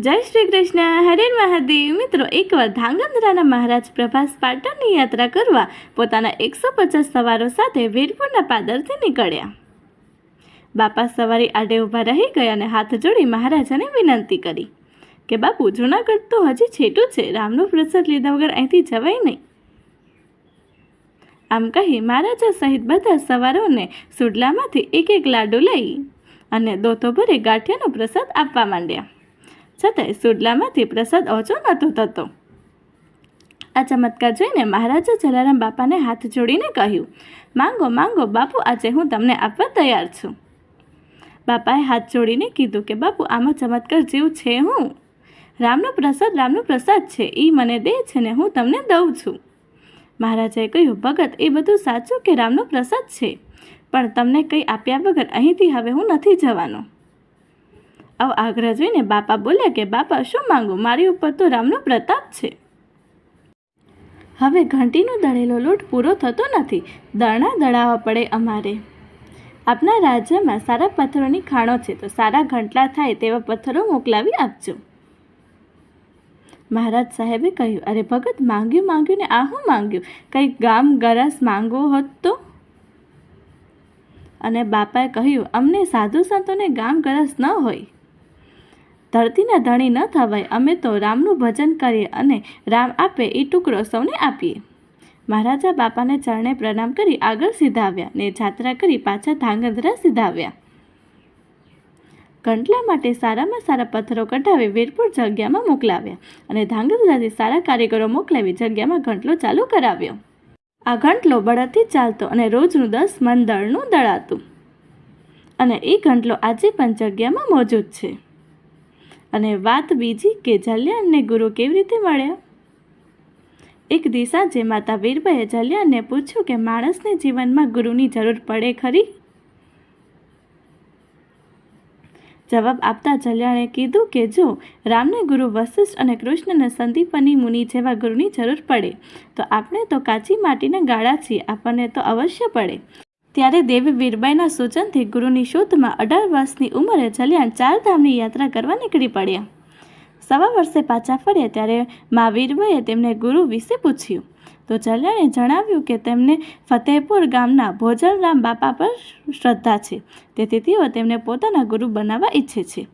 જય શ્રી કૃષ્ણ. હરે મહાદેવ. મિત્રો, એકવાર ધાંગધ્રાના મહારાજ પ્રભાસ પાટણની યાત્રા કરવા પોતાના એકસો પચાસ સવારો સાથે વીરપુરના પાદરથી નીકળ્યા. બાપા સવારી આડે ઊભા રહી ગયા અને હાથ જોડી મહારાજાને વિનંતી કરી કે, બાપુ, જૂનાગઢ તો હજી છેટું છે. રામનો પ્રસાદ લીધા વગર અહીંથી જવાય નહીં. આમ કહી મહારાજા સહિત બધા સવારોને સુડલામાંથી એક એક લાડુ લઈ અને દોતો ભરી ગાંઠિયાનો પ્રસાદ આપવા માંડ્યા. છતાંય સુડલામાંથી પ્રસાદ ઓછો નહોતો થતો. આ ચમત્કાર જોઈને મહારાજા જલારામ બાપાને હાથ જોડીને કહ્યું, માંગો માંગો, બાપુ, આજે હું તમને આપવા તૈયાર છું. બાપાએ હાથ જોડીને કીધું કે, બાપુ, આમાં ચમત્કાર જેવું છે હું? રામનો પ્રસાદ રામનો પ્રસાદ છે એ મને દે છે ને હું તમને દઉં છું. મહારાજાએ કહ્યું, ભગત, એ બધું સાચું કે રામનો પ્રસાદ છે? પણ તમને કંઈ આપ્યા વગર અહીંથી હવે હું નથી જવાનો. આવ આગ્રહ જોઈને બાપા બોલ્યા કે, બાપા, શું માંગુ? મારી ઉપર તો રામનો પ્રતાપ છે. હવે ઘંટીનો દળેલો લોટ પૂરો થતો નથી. દળણા દળાવવા પડે અમારે. આપના રાજ્યમાં સારા પથ્થરોની ખાણો છે, તો સારા ઘંટલા થાય તેવા પથ્થરો મોકલાવી આપજો. મહારાજ સાહેબે કહ્યું, અરે ભગત, માંગ્યું માંગ્યું ને આ હું માંગ્યું? કંઈક ગામ ગરસ માંગવો હોત તો? અને બાપાએ કહ્યું, અમને સાધુ સંતોને ગામ ગરસ ન હોય. ધરતીના ધણી ન થવાય, અમે તો રામનું ભજન કરીએ અને રામ આપે એ ટુકડો સૌને આપીએ. મહારાજા બાપાને ચરણે પ્રણામ કરી આગળ સીધાવ્યા ને જાત્રા કરી પાછા ધાંગધ્રા સીધાવ્યા. કંટલા માટે સારામાં સારા પથ્થરો કઢાવી વીરપુર જગ્યામાં મોકલાવ્યા અને ધાંગધ્રાથી સારા કારીગરો મોકલાવી જગ્યામાં ઘંટલો ચાલુ કરાવ્યો. આ ઘંટલો બળદથી ચાલતો અને રોજનું દસ મન દળનું દળાતું. અને એ ઘંટલો આજે પણ જગ્યામાં મોજૂદ છે. અને વાત બીજી કે જલ્યાણને ગુરુ કેવી રીતે મળ્યા? એક દિશા જે માતા વીરબાઈએ જલ્યાણને પૂછ્યું કે માણસને જીવનમાં ગુરુની જરૂર પડે ખરી? જવાબ આપતા જલ્યાણે કીધું કે જો રામને ગુરુ વશિષ્ઠ અને કૃષ્ણને સંદીપની મુનિ જેવા ગુરુની જરૂર પડે, તો આપણે તો કાચી માટીના ગાળા છીએ, આપણને તો અવશ્ય પડે. ત્યારે દેવી વીરબાઈના સૂચનથી ગુરુની શોધમાં અઢાર વર્ષની ઉંમરે જલિયાણ ચારધામની યાત્રા કરવા નીકળી પડ્યા. સવા વર્ષે પાછા ફર્યા ત્યારે મા વીરબાઈએ તેમને ગુરુ વિશે પૂછ્યું. તો જલ્યાણે જણાવ્યું કે તેમને ફતેહપુર ગામના ભોજનરામ બાપા પર શ્રદ્ધા છે. તેથી તેઓ તેમને પોતાના ગુરુ બનાવવા ઈચ્છે છે.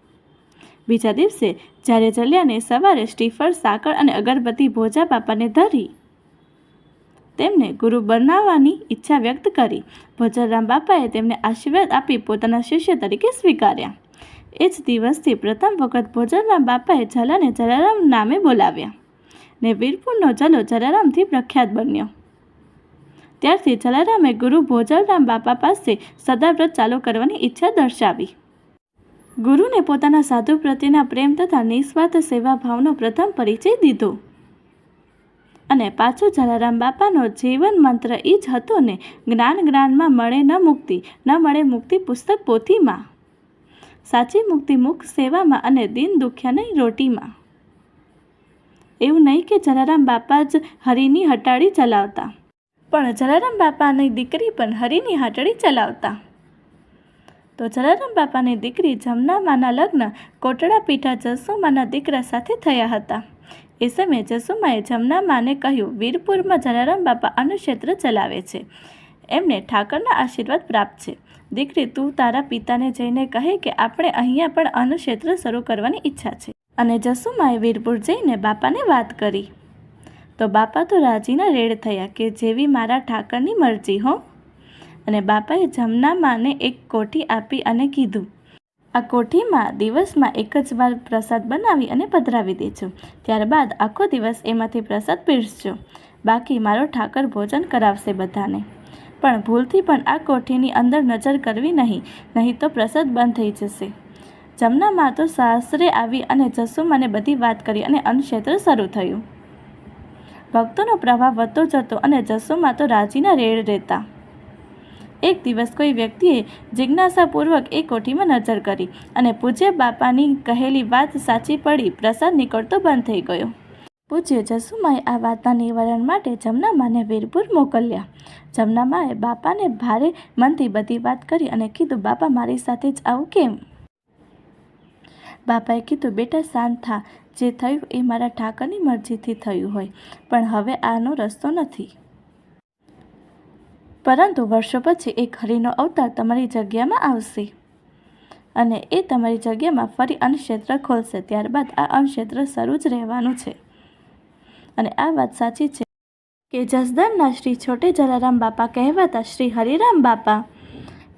બીજા દિવસે જ્યારે જલિયાને સવારે સ્ટીફર, સાકર અને અગરબત્તી ભોજા બાપાને ધરી તેમને ગુરુ બનાવવાની ઈચ્છા વ્યક્ત કરી. ભોજરામ બાપાએ તેમને આશીર્વાદ આપી પોતાના શિષ્ય તરીકે સ્વીકાર્યા. એ જ દિવસથી પ્રથમ વખત ભોજરામ બાપાએ જલાને જલારામ નામે બોલાવ્યા ને વીરપુરનો જલો જલારામથી પ્રખ્યાત બન્યો. ત્યારથી જલારામે ગુરુ ભોજરામ બાપા પાસે સદાવ્રત ચાલુ કરવાની ઈચ્છા દર્શાવી. ગુરુને પોતાના સાધુ પ્રત્યેના પ્રેમ તથા નિસ્વાર્થ સેવા ભાવનો પ્રથમ પરિચય દીધો. અને પાછો જલારામ બાપાનો જીવન મંત્ર એ જ હતો ને, જ્ઞાન જ્ઞાનમાં મળે ન મુક્તિ, ન મળે મુક્તિ પુસ્તક પોથીમાં. સાચી મુક્તિ મુખ સેવામાં અને દિન દુખ્યાની રોટીમાં. એવું નહીં કે જલારામ બાપા જ હરિની હટાડી ચલાવતા. પણ જલારામ બાપાની દીકરી પણ હરિની હાટડી ચલાવતા. તો જલારામ બાપાની દીકરી જમનામાના લગ્ન કોટડા પીઠા જસુમાના દીકરા સાથે થયા હતા. એ જસુમાએ જમના માને કહ્યું, વીરપુરમાં જલારામ બાપા અનુક્ષેત્ર ચલાવે છે. એમને ઠાકરના આશીર્વાદ પ્રાપ્ત છે. દીકરી, તું તારા પિતાને જઈને કહે કે આપણે અહીંયા પણ અનુક્ષેત્ર શરૂ કરવાની ઈચ્છા છે. અને જસુમાએ વીરપુર જઈને બાપાને વાત કરી. તો બાપા તો રાજીના રેડ થયા કે જેવી મારા ઠાકરની મરજી હો. અને બાપાએ જમના માને એક કોઠી આપી અને કીધું આ કોઠીમાં દિવસમાં એક જ વાર પ્રસાદ બનાવી અને પધરાવી દેજો ત્યારબાદ આખો દિવસ એમાંથી પ્રસાદ પીરસજો. બાકી મારો ઠાકર ભોજન કરાવશે બધાને. પણ ભૂલથી પણ આ કોઠીની અંદર નજર કરવી નહીં નહીં તો પ્રસાદ બંધ થઈ જશે. જમનામાં તો સાસરે આવી અને જસુમાને બધી વાત કરી અને અન્નક્ષેત્ર શરૂ થયું. ભક્તોનો પ્રભાવ વધતો જતો અને જસુમાં તો રાજીના રેડ રહેતા. એક દિવસ કોઈ વ્યક્તિએ જિજ્ઞાસાપૂર્વક એ કોઠીમાં નજર કરી અને પૂજ્ય બાપાની કહેલી વાત સાચી પડી, પ્રસાદ નીકળતો બંધ થઈ ગયો. પૂજ્ય જસુમાએ આ વાતના નિવારણ માટે જમનામાને વીરપુર મોકલ્યા. જમનામાએ બાપાને ભારે મનથી બધી વાત કરી અને કીધું, બાપા, મારી સાથે જ આવું કેમ? બાપાએ કીધું, બેટા, શાંત થા. જે થયું એ મારા ઠાકરની મરજીથી થયું હોય. પણ હવે આનો રસ્તો નથી. પરંતુ વર્ષો પછી એક હરિનો અવતાર તમારી જગ્યામાં આવશે. અને એ તમારી જગ્યામાં ફરી અન્નક્ષેત્ર ખોલશે. ત્યારબાદ આ અન્નક્ષેત્ર શરૂ જ રહેવાનું છે. અને આ વાત સાચી છે કે જસદણના શ્રી છોટે જલારામ બાપા કહેવાતા શ્રી હરિરામ બાપા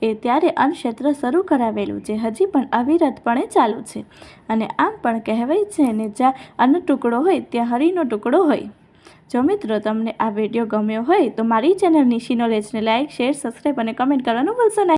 એ ત્યારે અન્નક્ષેત્ર શરૂ કરાવેલું, જે હજી પણ અવિરતપણે ચાલુ છે. અને આમ પણ કહેવાય છે ને, જ્યાં અન્ન ટુકડો હોય, ત્યાં હરિનો ટુકડો હોય. જો મિત્રો તમને આ વીડિયો ગમ્યો હોય તો મારી ચેનલ નિશીનો નોલેજને લાઇક શેર સબસ્ક્રાઈબ અને કમેન્ટ કરવાનું ભૂલશો નહીં